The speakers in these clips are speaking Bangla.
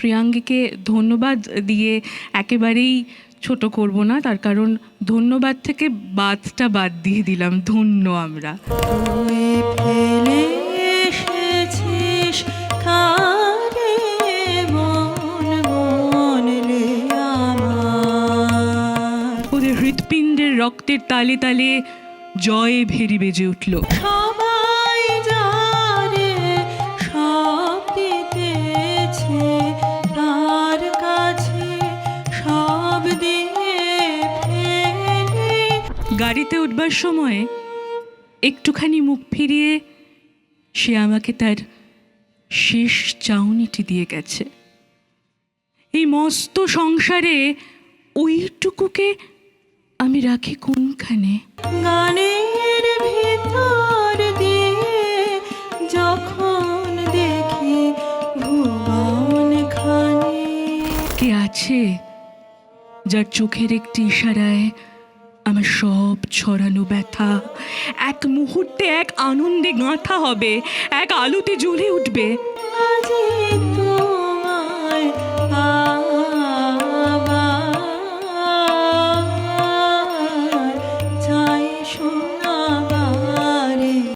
প্রিয়াঙ্গীকে ধন্যবাদ দিয়ে একেবারেই ছোট করব না তার কারণ ধন্যবাদ থেকে বাদটা বাদ দিয়ে দিলাম ধন্য আমরা। ওদের হৃৎপিণ্ডের রক্তের তালে তালে জয়ে ভেরি বেজে উঠল। সবাই গাড়িতে উঠবার সময় একটুখানি মুখ ফিরিয়ে সে আমাকে তার শেষ চাউনিটি দিয়ে গেছে। এই মস্ত সংসারে ওইটুকুকে আমি রাখি কোনখানে? গানের ভিতর দিয়ে যখন দেখি ভুবন খানি কে আছে যার চোখের একটি ইশারায় আমার সব ছড়ানো ব্যথা। এক মুহূর্তে এক আনন্দে গাঁথা হবে এক আলোতে জ্বলে উঠবে।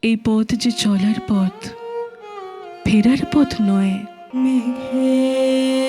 এই পথ যে চলার পথ ফেরার পথ নয়। মেঘে